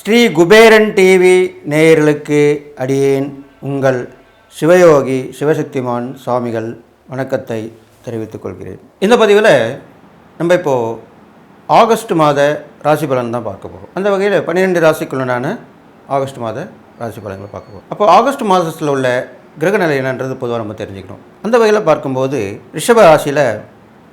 Sri Kuberan TV நேயர்களுக்கு அடியேன் உங்கள் சிவயோகி சிவசக்திமான் சுவாமிகள் வணக்கத்தை தெரிவித்துக் கொள்கிறேன். இந்த பதிவில் நம்ம இப்போது ஆகஸ்ட் மாத ராசி பலன் தான் பார்க்க போகிறோம் அந்த வகையில் பன்னிரெண்டு ராசிக்குள்ளனான ஆகஸ்ட் மாத ராசி பலன்களை பார்க்க போகிறோம் அப்போ ஆகஸ்ட் மாதத்தில் உள்ள கிரகநிலை என்னன்றது பொதுவாக நம்ம தெரிஞ்சுக்கணும். அந்த வகையில் பார்க்கும்போது ரிஷப ராசியில்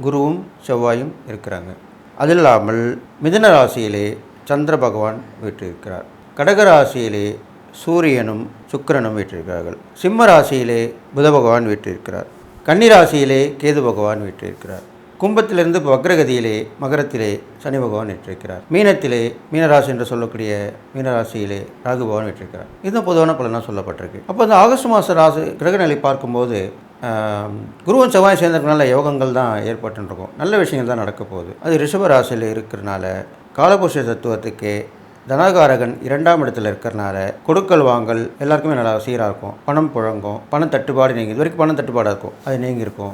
குருவும் செவ்வாயும் இருக்கிறாங்க. அது இல்லாமல் மிதுன ராசியிலே சந்திர பகவான் வீற்றிருக்கிறார். கடக ராசியிலே சூரியனும் சுக்கிரனும் வீற்றிருக்கிறார்கள். சிம்ம ராசியிலே புத பகவான் வீற்றிருக்கிறார். கன்னி ராசியிலே கேது பகவான் வீற்றிருக்கிறார். கும்பத்திலிருந்து வக்ரகதியிலே மகரத்திலே சனி பகவான் வீற்றிருக்கிறார். மீனத்திலே மீனராசி என்று சொல்லக்கூடிய மீனராசியிலே ராகு பகவான் வீற்றிருக்கிறார். இதுதான் பொதுவான பலனாக சொல்லப்பட்டிருக்கு. அப்போ அந்த ஆகஸ்ட் மாத ராசி கிரகநிலை பார்க்கும்போது குருவும் செவ்வாய் சேர்ந்ததுனால யோகங்கள் தான் ஏற்பட்டுருக்கும் நல்ல விஷயங்கள் தான் நடக்க போகுது. அது ரிஷபராசியில் இருக்கிறனால காலபுஷ தத்துவத்துக்கு தனகாரகன் இரண்டாம் இடத்துல இருக்கிறனால கொடுக்கல் வாங்கல் எல்லாருக்குமே நல்லா சீராக இருக்கும். பணம் புழங்கும். பணம் தட்டுப்பாடு நீங்கி இது வரைக்கும் பணம் தட்டுப்பாடாக இருக்கும். அது நீங்கியிருக்கும்.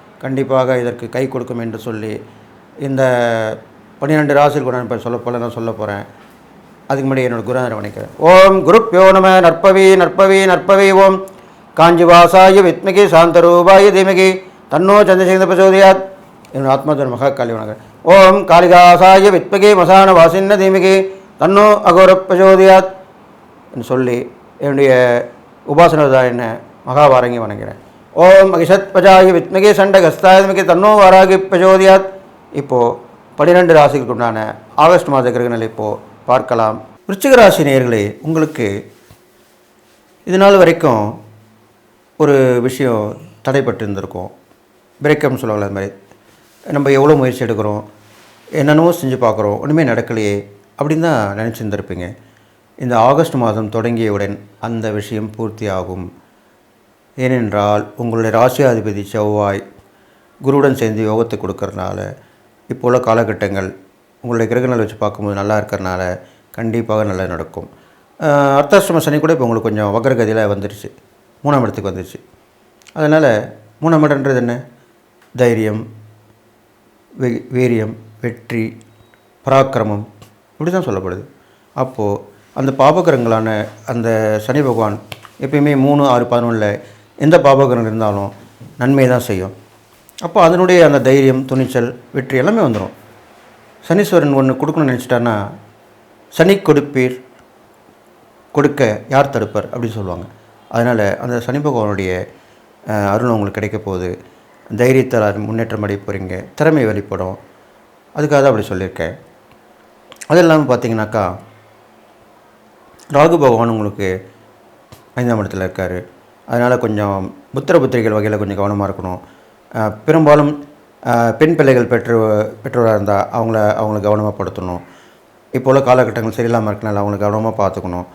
கண்டிப்பாக இதற்கு கை கொடுக்கும் என்று சொல்லி இந்த பன்னிரெண்டு ராசியில் கூட இப்போ சொல்ல போல நான் சொல்ல போகிறேன் அதுக்கு முன்னாடி என்னோட குருநாதரை வணக்கிறேன் ஓம் குருப்பியோ நம நற்பவி நற்பவி நற்பவி ஓம். காஞ்சிவாசாய வித்மிகி சாந்தரூபாய தீமகி தன்னோ சந்திரசேகர பிரசோதியாத். என்னோட ஆத்மாதர் மகா காளி வணக்கம். ஓம் காளிகாசாய வித்மிகி மசான வாசின்ன தீமகி தன்னோ அகோர பிரசோதியாத். என்று சொல்லி என்னுடைய உபாசனதாயன மகாபாரங்கி வணங்குகிறேன் ஓம் அகிஷத் பஜாயி சண்டை சண்டகஸ்தாயமிகி தன்னோ வாராகி பிரஜோதியாத் இப்போது பன்னிரெண்டு ராசிகளுக்கு உண்டான ஆகஸ்ட் மாத கிரகநிலை இப்போது பார்க்கலாம். விருச்சிக ராசி நேர்களே உங்களுக்கு இது நாள் வரைக்கும் ஒரு விஷயம் தடைப்பட்டு இருந்திருக்கும். பிரேக்கப்னு சொல்லுவாங்களே அது மாதிரி. நம்ம எவ்வளோ முயற்சி எடுக்கிறோம் என்னென்னவோ செஞ்சு பார்க்குறோம் ஒன்றுமே நடக்கலையே அப்படின்னு தான் நினச்சிருந்துருப்பீங்க. இந்த ஆகஸ்ட் மாதம் தொடங்கியவுடன் அந்த விஷயம் பூர்த்தி ஆகும் ஏனென்றால் உங்களுடைய ராசியாதிபதி செவ்வாய் குருவுடன் சேர்ந்து யோகத்தை கொடுக்கறனால இப்போ உள்ள காலகட்டங்கள் உங்களுடைய கிரகங்கள் வச்சு பார்க்கும்போது நல்லா இருக்கிறனால கண்டிப்பாக நல்லா நடக்கும். அர்த்தாஷ்டம சனி கூட இப்போ உங்களுக்கு கொஞ்சம் வக்ரகதியில் வந்துருச்சு. மூணாம் இடத்துக்கு வந்துருச்சு. அதனால் மூணாம் இடன்றது என்ன? தைரியம் வே- வீரியம் வெற்றி பராக்கிரமம் இப்படி தான் சொல்லப்படுது. அப்போது அந்த பாபகரங்களான அந்த சனி பகவான் எப்பயுமே மூணு ஆறு பதினொன்றில் எந்த பாபகரம் இருந்தாலும் நன்மை தான் செய்யும். அப்போ அதனுடைய அந்த தைரியம் துணிச்சல் வெற்றி எல்லாமே வந்துடும் சனீஸ்வரன் ஒன்று கொடுக்கணும்னு நினச்சிட்டான்னா சனி கொடுப்பீர் கொடுக்க யார் தடுப்பர் அப்படின்னு சொல்லுவாங்க. அதனால் அந்த சனி பகவானுடைய அஹ், அருள் உங்களுக்கு கிடைக்க போகுது. தைரியத்தால் முன்னேற்றம் அடைய போகிறீங்க திறமை வெளிப்படும். அதுக்காக தான் அப்படி சொல்லியிருக்கேன். அது இல்லாமல் பார்த்தீங்கன்னாக்கா ராகு பகவான் உங்களுக்கு ஐந்தாம் இடத்துல இருக்கார். அதனால் கொஞ்சம் புத்திர புத்திரிகள் வகையில் கொஞ்சம் கவனமாக இருக்கணும். பெரும்பாலும் பெண் பிள்ளைகள் பெற்று பெற்றோராக இருந்தால் அவங்கள அவங்கள கவனமாக படுத்தணும். இப்போ உள்ள காலகட்டங்கள் சரியில்லாமல் இருக்கனால அவங்கள கவனமாக பார்த்துக்கணும்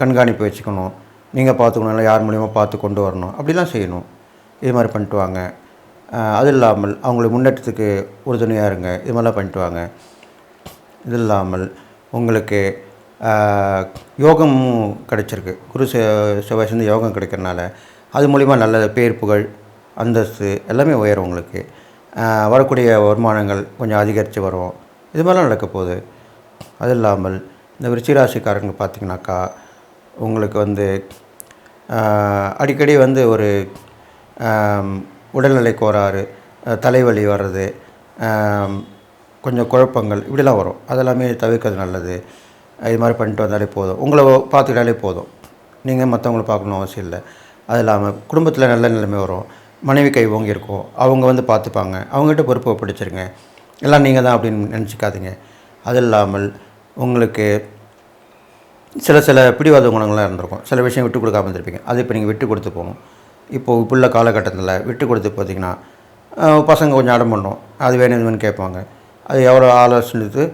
கண்காணிப்பு வச்சுக்கணும். நீங்கள் பார்த்துக்கணும் யார் மூலியமாக பார்த்து கொண்டு வரணும். அப்படிலாம் செய்யணும். இது மாதிரி பண்ணிட்டு வாங்க. அது இல்லாமல் அவங்களை முன்னேற்றத்துக்கு உறுதுணையாக இருங்க. இது மாதிரிலாம் பண்ணிட்டு வாங்க. இது இல்லாமல் உங்களுக்கு யோகம் யோகமும் குரு செ- செவ்வாய் சேர்ந்து யோகம் கிடைக்கிறனால அது மூலிமா நல்ல பேர் புகழ் அந்தஸ்து எல்லாமே உயரும் உங்களுக்கு. வரக்கூடிய வருமானங்கள் கொஞ்சம் அதிகரித்து வரும். இது மாதிரிலாம் நடக்க போகுது. அது இல்லாமல் இந்த விருச்சிராசிக்காரங்க பார்த்திங்கனாக்கா உங்களுக்கு வந்து அடிக்கடி வந்து ஒரு உடல்நிலை கோளாறு தலைவலி வர்றது கொஞ்சம் குழப்பங்கள் இப்படிலாம் வரும். அதெல்லாமே தவிர்க்கிறது நல்லது. இது மாதிரி பண்ணிட்டு வந்தாலே போதும். உங்களை பார்த்துக்கிட்டாலே போதும். நீங்கள் மற்றவங்கள பார்க்கணும் அவசியம் இல்லை. அது இல்லாமல் குடும்பத்தில் நல்ல நிலைமை வரும். மனைவி கை ஓங்கி இருக்கும். அவங்க வந்து பார்த்துப்பாங்க. அவங்ககிட்ட பொறுப்பை பிடிச்சிருங்க எல்லாம் நீங்கள் தான் அப்படின்னு நினச்சிக்காதீங்க. அது இல்லாமல் உங்களுக்கு சில சில பிடிவாத குணங்கள்லாம் இருந்திருக்கும். சில விஷயம் விட்டு கொடுக்காம இருந்திருப்பீங்க. அது இப்போ நீங்கள் விட்டு கொடுத்து போகணும். இப்போது இப்போ உள்ள காலகட்டத்தில் விட்டு கொடுத்து பார்த்தீங்கன்னா பசங்க கொஞ்சம் அடம் பண்ணும். அது வேணும் இது வேணும்னு கேட்பாங்க. அது எவ்வளோ ஆலோசனைத்து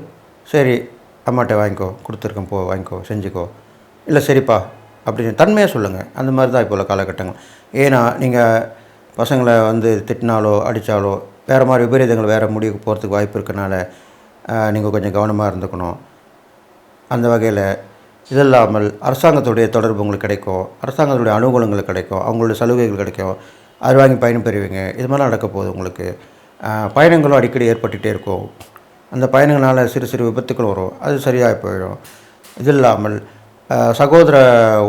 சரி அம்மாட்ட வாங்கிக்கோ கொடுத்துருக்கேன் போ வாங்கிக்கோ செஞ்சுக்கோ. இல்லை சரிப்பா அப்படின்னு தன்மையாக சொல்லுங்கள் அந்த மாதிரி தான் இப்போ உள்ள காலகட்டங்கள். ஏன்னா நீங்கள் பசங்களை வந்து திட்டினாலோ அடித்தாலோ வேறு மாதிரி விபரீதங்கள் வேறு முடிவுக்கு போகிறதுக்கு வாய்ப்பு இருக்கனால நீங்கள் கொஞ்சம் கவனமாக இருந்துக்கணும். அந்த வகையில் இது இல்லாமல் அரசாங்கத்துடைய தொடர்பு உங்களுக்கு கிடைக்கும். அரசாங்கத்துடைய அனுகூலங்கள் கிடைக்கும். அவங்களுடைய சலுகைகள் கிடைக்கும். அது வாங்கி பயணம் பெறுவீங்க. இது மாதிரிலாம் நடக்க போகுது உங்களுக்கு. பயணங்களும் அடிக்கடி ஏற்பட்டுகிட்டே இருக்கும். அந்த பயணங்களால் சிறு சிறு விபத்துக்கள் வரும். அது சரியாக போயிடும். இது இல்லாமல் சகோதர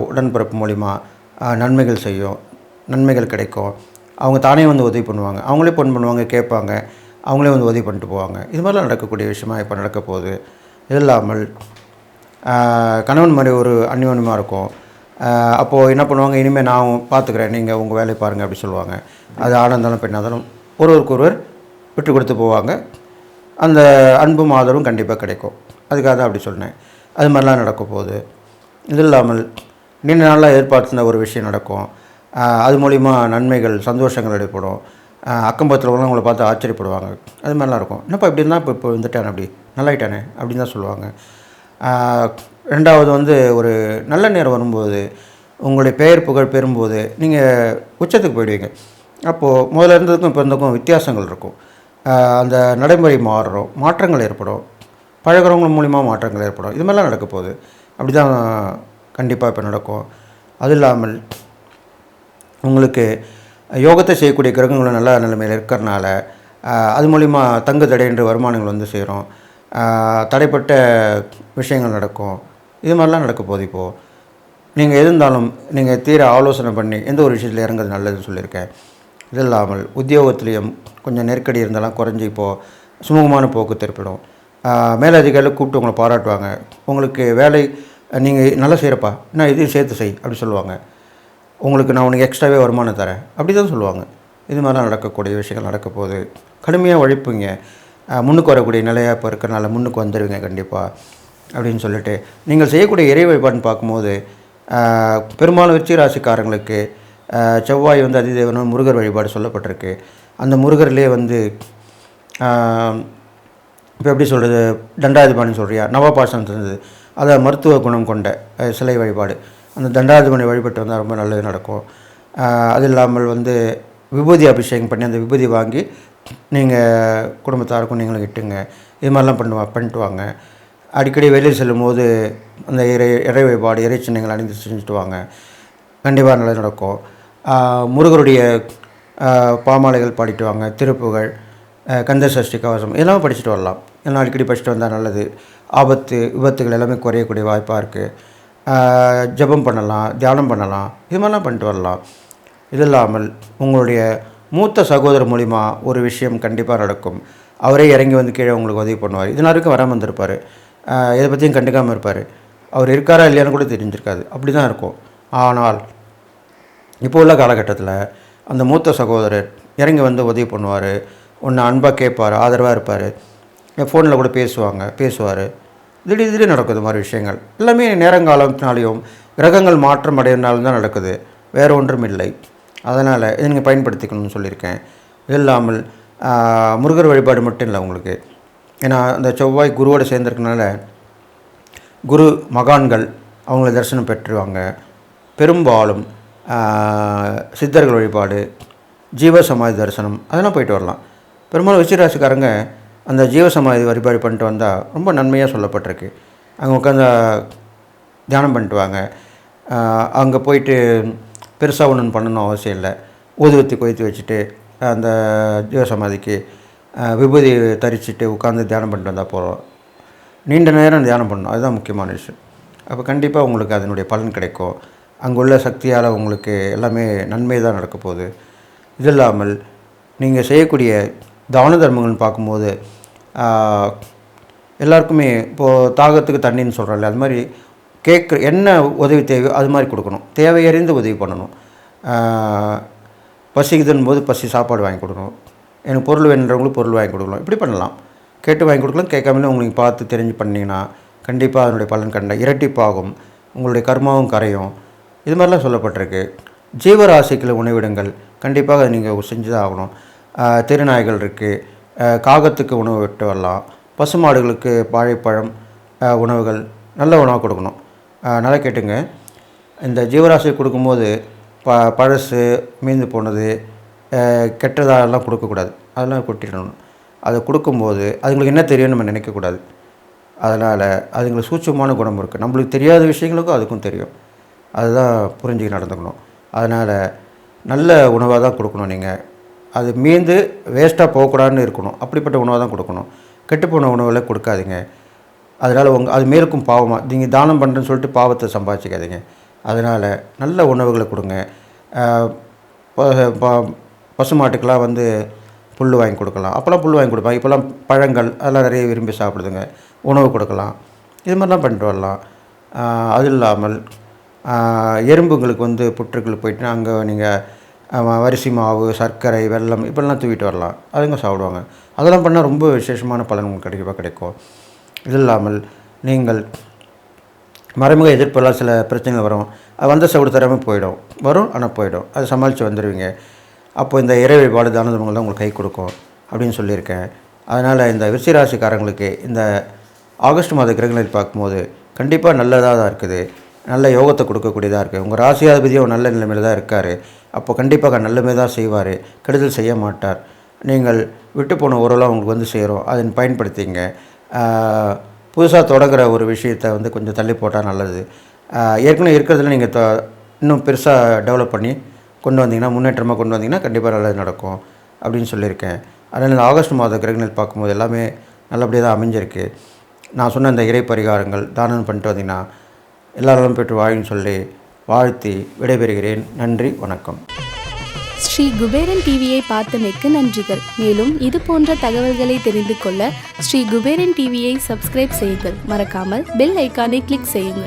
உடன்பிறப்பு மூலிமா நன்மைகள் செய்யும். நன்மைகள் கிடைக்கும். அவங்க தானே வந்து உதவி பண்ணுவாங்க. அவங்களே பொன் பண்ணுவாங்க கேட்பாங்க. அவங்களே வந்து உதவி பண்ணிட்டு போவாங்க. இது மாதிரிலாம் நடக்கக்கூடிய விஷயமா இப்போ நடக்க போகுது. இது இல்லாமல் கணவன் மாதிரி ஒரு அந்யோன்யமாக இருக்கும். அப்போது என்ன பண்ணுவாங்க? இனிமேல் நான் பார்த்துக்கிறேன் நீங்கள் உங்கள் வேலையை பாருங்கள் அப்படி சொல்லுவாங்க. அது ஆனந்தாலும் பெண்ணாதாலும் ஒருவருக்கு ஒருவர் விட்டு கொடுத்து போவாங்க. அந்த அன்பும் ஆதரவும் கண்டிப்பாக கிடைக்கும். அதுக்காக தான் அப்படி சொன்னேன் அது மாதிரிலாம் நடக்க போகுது. இது இல்லாமல் நீண்ட நாளாக எதிர்பார்த்துன ஒரு விஷயம் நடக்கும். அது மூலிமா நன்மைகள் சந்தோஷங்கள் ஏற்படும். அக்கம்பத்தில் உள்ளவங்க உங்களை பார்த்து ஆச்சரியப்படுவாங்க. அது மாதிரிலாம் இருக்கும். என்னப்பா இப்படி இருந்தால் இப்போ இப்போ வந்துட்டானே அப்படி? நல்லாயிட்டானே? அப்படின்னு தான் சொல்லுவாங்க. ரெண்டாவது வந்து ஒரு நல்ல நேரம் வரும்போது உங்களுடைய பெயர் புகழ் பெறும்போது நீங்கள் உச்சத்துக்கு போயிடுவீங்க. அப்போது முதல்ல இருந்ததுக்கும் இப்போ இருந்ததுக்கும் வித்தியாசங்கள் இருக்கும். அந்த நடைமுறை மாறுறோம் மாற்றங்கள் ஏற்படும். பழகிறவங்க மூலிமா மாற்றங்கள் ஏற்படும். இது மாதிரிலாம் நடக்க போகுது. அப்படி தான் கண்டிப்பாக இப்போ நடக்கும். அது இல்லாமல் உங்களுக்கு யோகத்தை செய்யக்கூடிய கிரகங்களும் நல்ல நிலைமையில் இருக்கிறனால அது மூலிமா தங்கு தடையின்றி வருமானங்கள் வந்து சேரும். தடைப்பட்ட விஷயங்கள் நடக்கும். இது மாதிரிலாம் நடக்க போகுது இப்போது நீங்கள் எது இருந்தாலும் நீங்கள் தீர ஆலோசனை பண்ணி எந்த ஒரு விஷயத்தில் இறங்குறது நல்லதுன்னு சொல்லியிருக்கேன். இது இல்லாமல் உத்தியோகத்துலேயும் கொஞ்சம் நெருக்கடி இருந்தாலும் குறைஞ்சி இப்போது சுமூகமான போக்கு திருப்பிடும் மேலதிகாரிகள் கூப்பிட்டு உங்களை பாராட்டுவாங்க. உங்களுக்கு வேலை நீங்கள் நல்லா செய்கிறப்பா நான் இதையும் சேர்த்து செய் அப்படி சொல்லுவாங்க. உங்களுக்கு நான் உனக்கு எக்ஸ்ட்ராவே வருமானம் தரேன் அப்படி தான் சொல்லுவாங்க. இது மாதிரிலாம் நடக்கக்கூடிய விஷயங்கள் நடக்க போகுது. கடுமையாக உழைப்புங்க. முன்னுக்கு வரக்கூடிய நிலையாக இப்போ இருக்கிறனால முன்னுக்கு வந்துடுவீங்க கண்டிப்பாக அப்படின்னு சொல்லிட்டு. நீங்கள் செய்யக்கூடிய இறை வழிபாடுன்னு பார்க்கும்போது பெரும்பாலும் விருச்சிக ராசிக்காரங்களுக்கு செவ்வாய் வந்து அதிதேவனும் முருகர் வழிபாடு சொல்லப்பட்டிருக்கு. அந்த முருகர்லேயே வந்து இப்போ எப்படி சொல்கிறது தண்டாதிபாணின்னு சொல்கிறியா நவபாசனம் இருந்தது அதை மருத்துவ குணம் கொண்ட சிலை வழிபாடு. அந்த தண்டாதிபாணி வழிபட்டு வந்தால் ரொம்ப நல்லது நடக்கும். அது இல்லாமல் வந்து விபூதி அபிஷேகம் பண்ணி அந்த விபூதி வாங்கி நீங்கள் குடும்பத்தாருக்கும் நீங்களும் இட்டுங்க. இது மாதிரிலாம் பண்ணுவா பண்ணிட்டு வாங்க. அடிக்கடி வெளியில் செல்லும்போது அந்த இறை இறை வழிபாடு இறை சின்னங்கள் அணிந்து செஞ்சுட்டு வாங்க. கண்டிப்பாக நல்லது நடக்கும். முருகருடைய பாமாலைகள் பாடிட்டு வாங்க திருப்புகழ் கந்த சஷ்டி கவசம் இதெல்லாம் படிச்சுட்டு வரலாம். ஏன்னா அடிக்கடி படிச்சுட்டு வந்தால் நல்லது. ஆபத்து விபத்துகள் எல்லாமே குறையக்கூடிய வாய்ப்பாக இருக்குது ஜெபம் பண்ணலாம் தியானம் பண்ணலாம் இது மாதிரிலாம் பண்ணிட்டு வரலாம். இது இல்லாமல் உங்களுடைய மூத்த சகோதரர் மூலிமா ஒரு விஷயம் கண்டிப்பாக நடக்கும். அவரே இறங்கி வந்து கீழே உங்களுக்கு உதவி பண்ணுவார். இது வரைக்கும் வராமல் வந்திருப்பார் இதை பற்றியும் கண்டுக்காமல் இருப்பார். அவர் இருக்காரா இல்லையான்னு கூட தெரிஞ்சிருக்காது. அப்படி தான் இருக்கும். ஆனால் இப்போ உள்ள காலகட்டத்தில் அந்த மூத்த சகோதரர் இறங்கி வந்து உதவி பண்ணுவார். ஒன்று அன்பாக கேட்பார் ஆதரவாக இருப்பார். ஃபோனில் கூட பேசுவாங்க பேசுவார். திடீர் திடீர் நடக்குது மாதிரி விஷயங்கள். எல்லாமே நேரங்காலத்தினாலையும் கிரகங்கள் மாற்றம் அடையினாலும் தான் நடக்குது. வேறு ஒன்றும் இல்லை. அதனால் இதை நீங்கள் பயன்படுத்திக்கணும்னு சொல்லியிருக்கேன். இது இல்லாமல் முருகர் வழிபாடு மட்டும் இல்லை உங்களுக்கு. ஏன்னா அந்த செவ்வாய் குருவோடு சேர்ந்துருக்கனால குரு மகான்கள் அவங்கள தரிசனம் பெற்றுவாங்க. பெரும்பாலும் சித்தர்கள் வழிபாடு ஜீவ சமாதி தரிசனம் அதெல்லாம் போயிட்டு வரலாம். பெரும்பாலும் விசிராசிக்காரங்க அந்த ஜீவ சமாதி வழிபாடு பண்ணிட்டு வந்தால் ரொம்ப நன்மையாக சொல்லப்பட்டிருக்கு. அங்கே உட்காந்து தியானம் பண்ணிட்டு வாங்க. அங்கே போயிட்டு பெருசாக ஒன்றும் பண்ணணும் அவசியம் இல்லை. ஊதுவத்தி கொய்த்து வச்சுட்டு அந்த ஜீவ சமாதிக்கு விபூதி தரிச்சிட்டு உட்காந்து தியானம் பண்ணிட்டு வந்தால் போகிறோம் நீண்ட நேரம் தியானம் பண்ணணும். அதுதான் முக்கியமான விஷயம். அப்போ கண்டிப்பாக உங்களுக்கு அதனுடைய பலன் கிடைக்கும். அங்குள்ள சக்தியால் உங்களுக்கு எல்லாமே நன்மை தான் நடக்க போகுது. இது இல்லாமல் நீங்கள் செய்யக்கூடிய தான தர்மங்கள்னு பார்க்கும்போது எல்லாருக்குமே இப்போது தாகத்துக்கு தண்ணின்னு சொல்கிறோம்ல அது மாதிரி கேட்குற என்ன உதவி தேவையோ அது மாதிரி கொடுக்கணும். தேவையறிந்து உதவி பண்ணணும். பசிக்குதுன்னு போது பசி சாப்பாடு வாங்கி கொடுக்கணும். எனக்கு பொருள் வேணுன்றவங்களுக்கு பொருள் வாங்கி கொடுக்கலாம். இப்படி பண்ணலாம். கேட்டு வாங்கி கொடுக்கலாம். கேட்காமலே உங்களுக்கு பார்த்து தெரிஞ்சு பண்ணிங்கன்னா கண்டிப்பாக அதனுடைய பலன் கண்ட இரட்டிப்பாகும். உங்களுடைய கர்மாவும் கரையும். இது மாதிரிலாம் சொல்லப்பட்டிருக்கு. ஜீவராசிக்கில் உணவிடுங்கள். கண்டிப்பாக நீங்கள் செஞ்சு தான் ஆகணும் திருநாய்கள் இருக்குது காகத்துக்கு உணவு விட்டு வரலாம். பசுமாடுகளுக்கு வாழைப்பழம் உணவுகள் நல்ல உணவு கொடுக்கணும். நல்லா கேட்டுங்க. இந்த ஜீவராசி கொடுக்கும்போது ப பழசு மீந்து போனது ஆஹ் கெட்டதாலாம் கொடுக்கக்கூடாது. அதெல்லாம் கொட்டிடணும். அதை கொடுக்கும்போது அதுங்களுக்கு என்ன தெரியும்னு நம்ம நினைக்கக்கூடாது. அதனால் அதுங்களுக்கு சூட்சமான குணம் இருக்குது நம்மளுக்கு தெரியாத விஷயங்களுக்கும் அதுக்கும் தெரியும். அதுதான் புரிஞ்சு நடந்துக்கணும். அதனால் நல்ல உணவாக தான் கொடுக்கணும் நீங்கள் அது மீந்து வேஸ்ட்டாக போகக்கூடாதுன்னு இருக்கணும். அப்படிப்பட்ட உணவாக தான் கொடுக்கணும். கெட்டுப்போன உணவில் கொடுக்காதீங்க. அதனால் உங்கள் அது மேலுக்கும் பாவமாக நீங்கள் தானம் பண்ணுறேன்னு சொல்லிட்டு பாவத்தை சம்பாதிச்சிக்காதீங்க. அதனால் நல்ல உணவுகளை கொடுங்க. பசுமாட்டுக்கெலாம் வந்து புல் வாங்கி கொடுக்கலாம். அப்போல்லாம் புல் வாங்கி கொடுப்பாங்க. இப்போல்லாம் பழங்கள் அதெல்லாம் நிறைய விரும்பி சாப்பிடுதுங்க. உணவு கொடுக்கலாம். இது மாதிரிலாம் பண்ணிட்டு வரலாம். அது இல்லாமல் எறும்புங்களுக்கு வந்து புற்றுக்கள் போயிட்டு அங்கே நீங்கள் வரிசி மாவு சர்க்கரை வெல்லம் இப்படிலாம் தூக்கிட்டு வரலாம். அதுங்க சாப்பிடுவாங்க. அதெல்லாம் பண்ணால் ரொம்ப விசேஷமான பலன் உங்களுக்கு கண்டிப்பாக கிடைக்கும். இது இல்லாமல் நீங்கள் மறைமுக எதிர்ப்பெல்லாம் சில பிரச்சனைகள் வரும். அது வந்த சவுடு தராமல் போயிடும். வரும் ஆனால் போயிடும். அதை சமாளித்து வந்துடுவீங்க அப்போ இந்த இறை வழிபாடு தானதங்கள் தான் உங்களுக்கு கை கொடுக்கும் அப்படின்னு சொல்லியிருக்கேன். அதனால் இந்த விருச்சிராசிக்காரங்களுக்கு இந்த ஆகஸ்ட் மாத கிரகங்களை பார்க்கும்போது கண்டிப்பாக நல்லதாக தான் இருக்குது. நல்ல யோகத்தை கொடுக்கக்கூடியதாக இருக்குது உங்கள் ராசியாதிபதியும் நல்ல நிலைமையில் தான் இருக்கார். அப்போ கண்டிப்பாக நல்லமே தான் செய்வார். கெடுதல் செய்ய மாட்டார். நீங்கள் விட்டு போன உரலாம் உங்களுக்கு வந்து சேரும். அதை பயன்படுத்திங்க. புதுசாக தொடங்குற ஒரு விஷயத்தை வந்து கொஞ்சம் தள்ளி போட்டால் நல்லது. ஏற்கனவே இருக்கிறதுல நீங்கள் இன்னும் பெருசாக டெவலப் பண்ணி கொண்டு வந்தீங்கன்னா முன்னேற்றமாக கொண்டு வந்தீங்கன்னா கண்டிப்பாக நல்லது நடக்கும் அப்படின்னு சொல்லியிருக்கேன். அதனால் இந்த ஆகஸ்ட் மாத கிரகங்கள் பார்க்கும்போது எல்லாமே நல்லபடியாக தான் அமைஞ்சிருக்கு. நான் சொன்ன இந்த இறை பரிகாரங்கள் தானம் பண்ணிட்டு வந்தீங்கன்னா எல்லாரும் பெற்று வாழின்னு சொல்லி வாழ்த்தி விடைபெறுகிறேன். நன்றி வணக்கம். ஸ்ரீ குபேரன் டிவியை பார்த்தமைக்கு நன்றிகள். மேலும் இது போன்ற தகவல்களை தெரிந்து கொள்ள ஸ்ரீ குபேரன் டிவியை சப்ஸ்கிரைப் செய்யுங்கள். மறக்காமல் பெல் ஐக்கானை கிளிக் செய்யுங்கள்.